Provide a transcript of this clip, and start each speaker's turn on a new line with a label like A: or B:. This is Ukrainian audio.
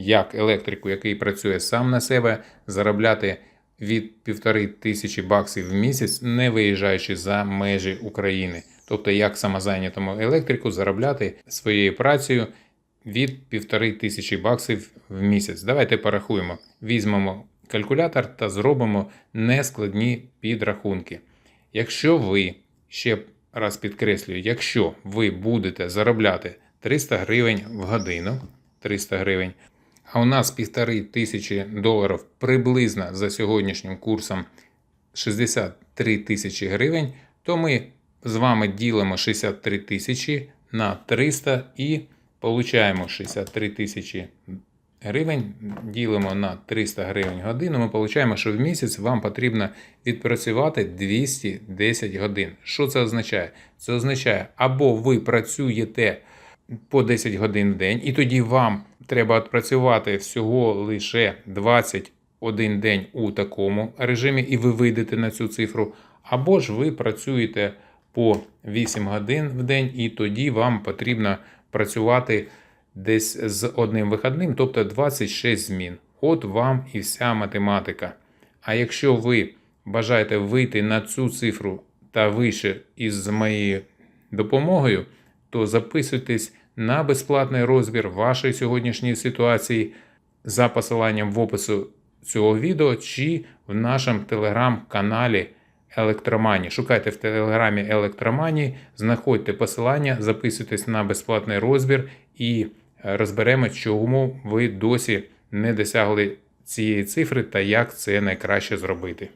A: як електрику, який працює сам на себе, заробляти від півтори тисячі баксів в місяць, не виїжджаючи за межі України. Тобто, як самозайнятому електрику заробляти своєю працею від півтори тисячі баксів в місяць. Давайте порахуємо. Візьмемо калькулятор та зробимо нескладні підрахунки. Якщо ви, ще раз підкреслюю, якщо ви будете заробляти 300 гривень в годину, 300 гривень, а у нас півтори тисячі доларів приблизно за сьогоднішнім курсом 63 тисячі гривень, то ми з вами ділимо 63 тисячі на 300 і получаємо 63 тисячі гривень, ділимо на 300 гривень годину, ми получаємо, що в місяць вам потрібно відпрацювати 210 годин. Що це означає? Це означає, або ви працюєте по 10 годин в день, і тоді вам треба відпрацювати всього лише 21 день у такому режимі, і ви вийдете на цю цифру, або ж ви працюєте по 8 годин в день, і тоді вам потрібно працювати десь з одним вихідним, тобто 26 змін. От вам і вся математика. А якщо ви бажаєте вийти на цю цифру та вище із моєю допомогою, то записуйтесь на безплатний розбір вашої сьогоднішньої ситуації за посиланням в опису цього відео чи в нашому телеграм-каналі Електромані. Шукайте в телеграмі Електромані, знаходьте посилання, записуйтесь на безплатний розбір і е, розберемо, чому ви досі не досягли цієї цифри та як це найкраще зробити.